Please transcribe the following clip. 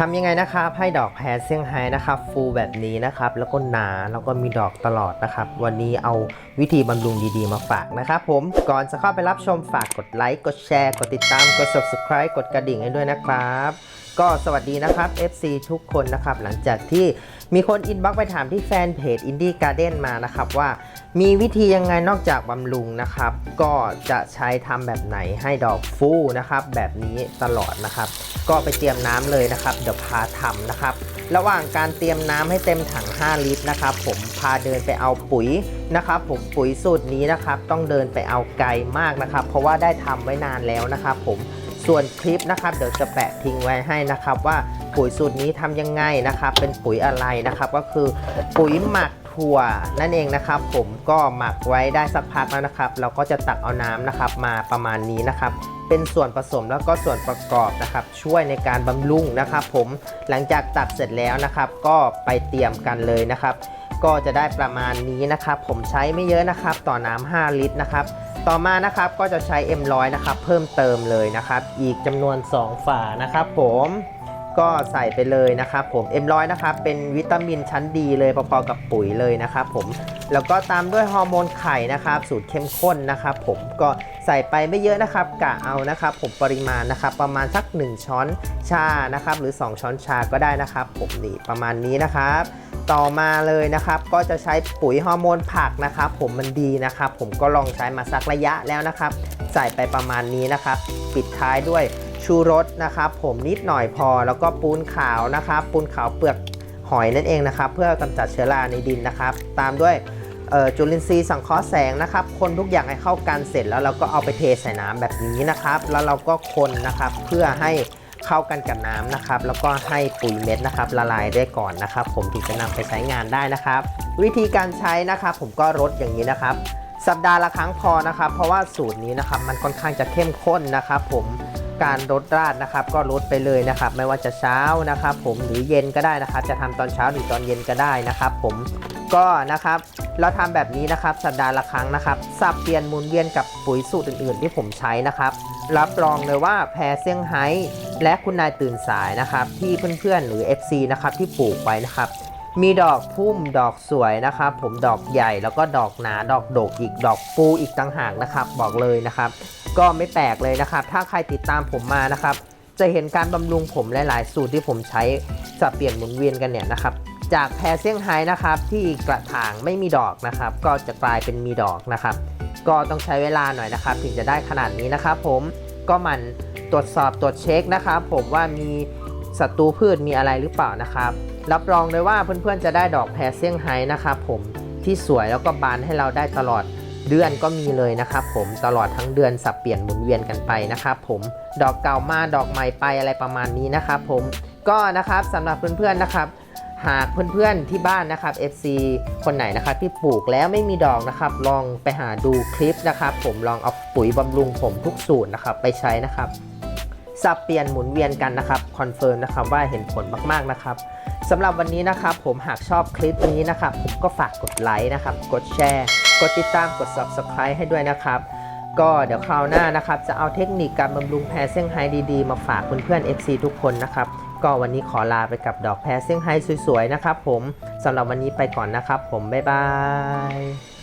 ทำยังไงนะครับให้ดอกแพรเซี่ยงไฮ้นะครับฟูแบบนี้นะครับ แล้วก็หนาแล้วก็มีดอกตลอดนะครับ วันนี้เอาวิธีบำรุงดีๆมาฝากนะครับผมก่อนจะเข้าไปรับชมฝากกดไลค์กดแชร์ กดติดตามกด subscribe กดกระดิ่งให้ด้วยนะครับ ก็สวัสดีนะครับ FC ทุกคนนะครับ หลังจากที่มีคนอินบ็อกไปถามที่แฟนเพจ Indie Garden มานะครับว่ามีวิธียังไงนอกจากบำรุงนะครับ ก็จะใช้ทำแบบไหนให้ดอกฟูนะครับ แบบนี้ตลอดนะครับ ก็ไปเตรียมน้ำเลยนะครับ เดี๋ยวพาทำนะครับ ระหว่างการเตรียมน้ำให้เต็มถัง 5 ลิตรนะครับ ผมพาเดินไปเอาปุ๋ยนะครับ ผมปุ๋ยสูตรนี้นะครับ ต้องเดินไปเอาไกลมากนะครับ เพราะว่าได้ทำไว้นานแล้วนะครับ ผม ส่วนคลิปนะครับเดี๋ยวจะแปะทิ้งไว้ให้นะครับว่าปุ๋ยสูตรนี้ทำยังไงนะครับ เป็นปุ๋ยอะไรนะครับ ก็คือปุ๋ยหมักถั่วนั่นเองนะครับ ผมก็หมักไว้ได้สักพักแล้วนะครับ เราก็จะตักเอาน้ำนะครับ มาประมาณนี้นะครับ เป็นส่วนผสมแล้วก็ส่วนประกอบนะครับ ช่วยในการบำรุงนะครับ ผมหลังจากตักเสร็จแล้วนะครับ ก็ไปเตรียมกันเลยนะครับ ก็จะได้ประมาณนี้นะครับ ผมใช้ไม่เยอะนะครับ ต่อน้ำ5ลิตรนะครับ ต่อมานะครับก็จะใช้ M100 นะครับเพิ่มเติมเลยนะครับ อีกจำนวน 2 ฝานะครับผมก็ใส่ไปเลยนะครับผม M100 นะครับเป็นวิตามินชั้นดีเลยพอๆกับปุ๋ยเลยนะครับผมแล้วก็ตามด้วยฮอร์โมนไข่นะครับสูตรเข้มข้นนะครับผมก็ใส่ไปไม่เยอะนะครับกะเอานะครับผมปริมาณนะครับประมาณสัก 1 ช้อนชานะครับหรือ 2 ช้อนชาก็ได้นะครับผมนี่ประมาณนี้นะครับ ต่อมาเลยนะครับ ก็จะใช้ปุ๋ยฮอร์โมนผักนะครับ ผมมันดีนะครับ ผมก็ลองใช้มาสักระยะแล้วนะครับ ใส่ไปประมาณนี้นะครับ ปิดท้ายด้วยชูรสนะครับ ผมนิดหน่อยพอแล้วก็ปูนขาวนะครับ ปูนขาวเปลือกหอยนั่นเองนะครับ เพื่อกำจัดเชื้อราในดินนะครับ ตามด้วยจุลินทรีย์สังเคราะห์แสงนะครับ คนทุกอย่างให้เข้ากันเสร็จแล้วเราก็เอาไปเทใส่น้ำแบบนี้นะครับ แล้วเราก็คนนะครับเพื่อให้ เข้ากันกับน้ำนะครับ แล้วก็ให้ปุ๋ยเม็ดนะครับละลายได้ก่อนนะครับ ผมถึงจะนำไปใช้งานได้นะครับ วิธีการใช้นะครับ ผมก็รดอย่างนี้นะครับ สัปดาห์ละครั้งพอนะครับ เพราะว่าสูตรนี้นะครับมันค่อนข้างจะเข้มข้นนะครับ ผมการรดราดนะครับ ก็รดไปเลยนะครับ ไม่ว่าจะเช้านะครับ ผมหรือเย็นก็ได้นะครับ จะทำตอนเช้าหรือตอนเย็นก็ได้นะครับ ผม ก็นะครับเราทำแบบนี้นะครับสัปดาห์ละครั้งนะครับสับเปลี่ยนหมุนเวียนกับปุ๋ยสูตรอื่น ๆ ที่ผมใช้นะครับ รับรองเลยว่าแพรเซี่ยงไฮ้และคุณนายตื่นสายนะครับ ที่เพื่อนๆหรือ FC นะครับที่ปลูกไว้นะครับ มีดอกพุ่มดอกสวยนะครับ ผมดอกใหญ่แล้วก็ดอกหนาดอกโดกอีกดอกปูอีกต่างหากนะครับ บอกเลยนะครับ ก็ไม่แปลกเลยนะครับ ถ้าใครติดตามผมมานะครับ จะเห็นการบำรุงผมหลาย ๆ สูตรที่ผมใช้สับเปลี่ยนหมุนเวียนกันเนี่ยนะครับ จากแพรเซี่ยงไฮ้นะครับที่กระถางไม่มีดอกนะครับ ก็จะกลายเป็นมีดอกนะครับ ก็ต้องใช้เวลาหน่อยนะครับ ถึงจะได้ขนาดนี้นะครับ ผมก็มันตรวจสอบตรวจเช็คนะครับ ผมว่ามีศัตรูพืชมีอะไรหรือเปล่านะครับ รับรองเลยว่าเพื่อนๆจะได้ดอกแพรเซี่ยงไฮ้นะครับผมที่สวยแล้วก็บานให้เราได้ตลอดเดือนก็มีเลยนะครับ ผมตลอดทั้งเดือนสับเปลี่ยนหมุนเวียนกันไปนะครับผมดอกเก่ามาดอกใหม่ไปอะไรประมาณนี้นะครับ ผมก็นะครับสำหรับเพื่อนๆนะครับ หากเพื่อนๆที่บ้านนะครับ FC คนไหนนะครับที่ปลูกแล้วไม่มีดอกนะครับ ลองไปหาดูคลิปนะครับ ผมลองเอาปุ๋ยบำรุงผมทุกสูตรนะครับไปใช้นะครับสับเปลี่ยนหมุนเวียนกันนะครับคอนเฟิร์มนะครับว่าเห็นผลมากๆนะครับสำหรับวันนี้นะครับผมหากชอบคลิปนี้นะครับผมก็ฝากกดไลค์นะครับ กดแชร์ กดติดตามกด subscribe ให้ด้วยนะครับ ก็เดี๋ยวคราวหน้านะครับ จะเอาเทคนิคการบำรุงแพรเซี่ยงไฮ้ดีๆ มาฝากเพื่อนๆ FC ทุกคนนะครับ ก็วันนี้ขอลาไปกับดอกแพรเซี่ยงไฮ้สวยๆนะครับผมสำหรับวันนี้ไปก่อนนะครับผมบ๊ายบาย